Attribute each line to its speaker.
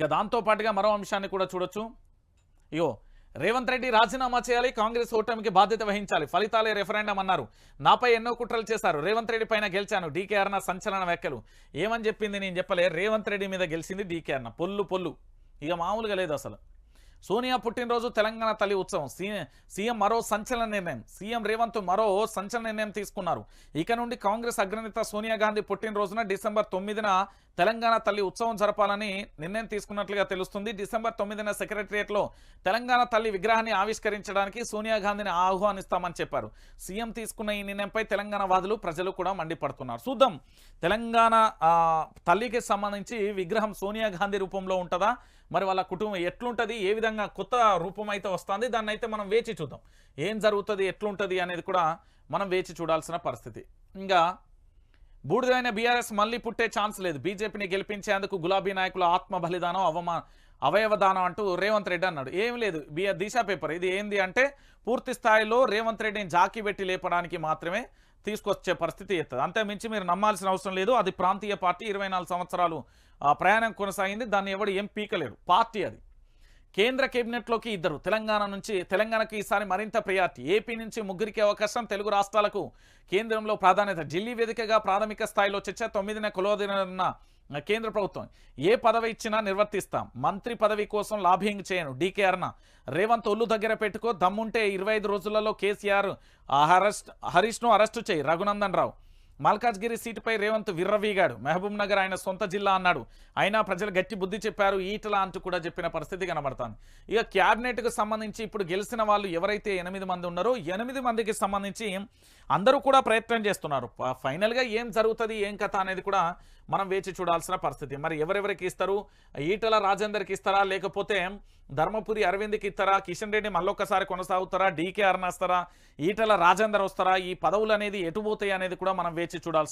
Speaker 1: ఇక దాంతో పాటుగా మరో అంశాన్ని కూడా చూడొచ్చు. ఇగో రేవంత్ రెడ్డి రాజీనామా చేయాలి కాంగ్రెస్ ఓటమికి బాధ్యత వహించాలి ఫలితాలే రెఫరెండం అన్నారు. నాపై ఎన్నో కుట్రలు చేశారు రేవంత్ రెడ్డి పైన గెలిచాను డీకే అర్ణ సంచలన వ్యాఖ్యలు. ఏమని చెప్పింది నేను చెప్పలే రేవంత్ రెడ్డి మీద గెలిచింది డీకే అర్ణ పొల్లు పొల్లు. ఇక మామూలుగా లేదు అసలు. సోనియా పుట్టినరోజు తెలంగాణ తల్లి ఉత్సవం. సీఎం మరో సంచలన నిర్ణయం. సీఎం రేవంత్ మరో సంచలన నిర్ణయం తీసుకున్నారు. ఇక నుండి కాంగ్రెస్ అగ్రనేత సోనియా గాంధీ పుట్టినరోజున డిసెంబర్ తొమ్మిదిన తెలంగాణ తల్లి ఉత్సవం జరపాలని నిర్ణయం తీసుకున్నట్లుగా తెలుస్తుంది. డిసెంబర్ తొమ్మిదిన సెక్రటరియట్లో తెలంగాణ తల్లి విగ్రహాన్ని ఆవిష్కరించడానికి సోనియా గాంధీని ఆహ్వానిస్తామని చెప్పారు. సీఎం తీసుకున్న ఈ నిర్ణయంపై తెలంగాణ వాదులు ప్రజలు కూడా మండిపడుతున్నారు. చూద్దాం. తెలంగాణ తల్లికి సంబంధించి విగ్రహం సోనియా గాంధీ రూపంలో ఉంటుందా? మరి వాళ్ళ కుటుంబం ఎట్లుంటుంది? ఏ విధంగా కొత్త రూపం అయితే వస్తుంది దాన్ని అయితే మనం వేచి చూద్దాం. ఏం జరుగుతుంది ఎట్లుంటుంది అనేది కూడా మనం వేచి చూడాల్సిన పరిస్థితి. ఇంకా బూడిదైన బీఆర్ఎస్ మళ్ళీ పుట్టే ఛాన్స్ లేదు. బీజేపీని గెలిపించేందుకు గులాబీ నాయకుల ఆత్మ బలిదానం అవమా అవయవదానం అంటూ రేవంత్ రెడ్డి అన్నాడు. ఏం లేదు బిఆర్ దిశా పేపర్. ఇది ఏంది అంటే పూర్తి స్థాయిలో రేవంత్ రెడ్డిని జాకి పెట్టి లేపడానికి మాత్రమే తీసుకొచ్చే పరిస్థితి ఎత్తది. అంతేమించి మీరు నమ్మాల్సిన అవసరం లేదు. అది ప్రాంతీయ పార్టీ ఇరవై సంవత్సరాలు ఆ, ప్రయాణం కొనసాగింది. దాన్ని ఎవడు ఏం పీకలేరు. పార్టీ అది. కేంద్ర కేబినెట్లోకి ఇద్దరు. తెలంగాణ నుంచి తెలంగాణకు ఈసారి మరింత ప్రయారిటీ ఏపీ నుంచి ముగ్గురికి అవకాశం తెలుగు రాష్ట్రాలకు. కేంద్రంలో ప్రాధాన్యత ఢిల్లీ వేదికగా ప్రాథమిక స్థాయిలో చర్చ తొమ్మిదిన కొలవదిన కేంద్ర ప్రభుత్వం. ఏ పదవి ఇచ్చినా నిర్వర్తిస్తాం. మంత్రి పదవి కోసం లాబింగ్ చేయను. డీకే అర్ణ రేవంత్ ఒళ్ళు దగ్గర పెట్టుకో. దమ్ముంటే ఇరవై ఐదు రోజులలో కేసీఆర్ అరెస్ట్ హరీష్ను అరెస్టు చేయి. రఘునందన్ రావు మల్కాజ్గిరి సీటుపై రేవంత్ విర్రవీగాడు. మహబూబ్ నగర్ ఆయన సొంత జిల్లా అన్నాడు. అయినా ప్రజలు గట్టి బుద్ధి చెప్పారు. ఈటల అంటూ కూడా చెప్పిన పరిస్థితి కనబడుతుంది. ఇక క్యాబినెట్కు సంబంధించి ఇప్పుడు గెలిచిన వాళ్ళు ఎవరైతే ఎనిమిది మంది ఉన్నారో ఎనిమిది మందికి సంబంధించి అందరూ కూడా ప్రయత్నం చేస్తున్నారు. ఫైనల్గా ఏం జరుగుతుంది ఏం కథ అనేది కూడా మనం వేచి చూడాల్సిన పరిస్థితి. మరి ఎవరెవరికి ఇస్తారు? ఈటల రాజేందర్కి ఇస్తారా? లేకపోతే ధర్మపురి అరవింద్కి ఇస్తారా? కిషన్ రెడ్డి మళ్ళొక్కసారి కొనసాగుతారా? డీకే అరుణ వస్తారా? ఈటల రాజేందర్ వస్తారా? ఈ పదవులు అనేది ఎటు పోతాయి అనేది కూడా మనం వేచి చూడాల్సిన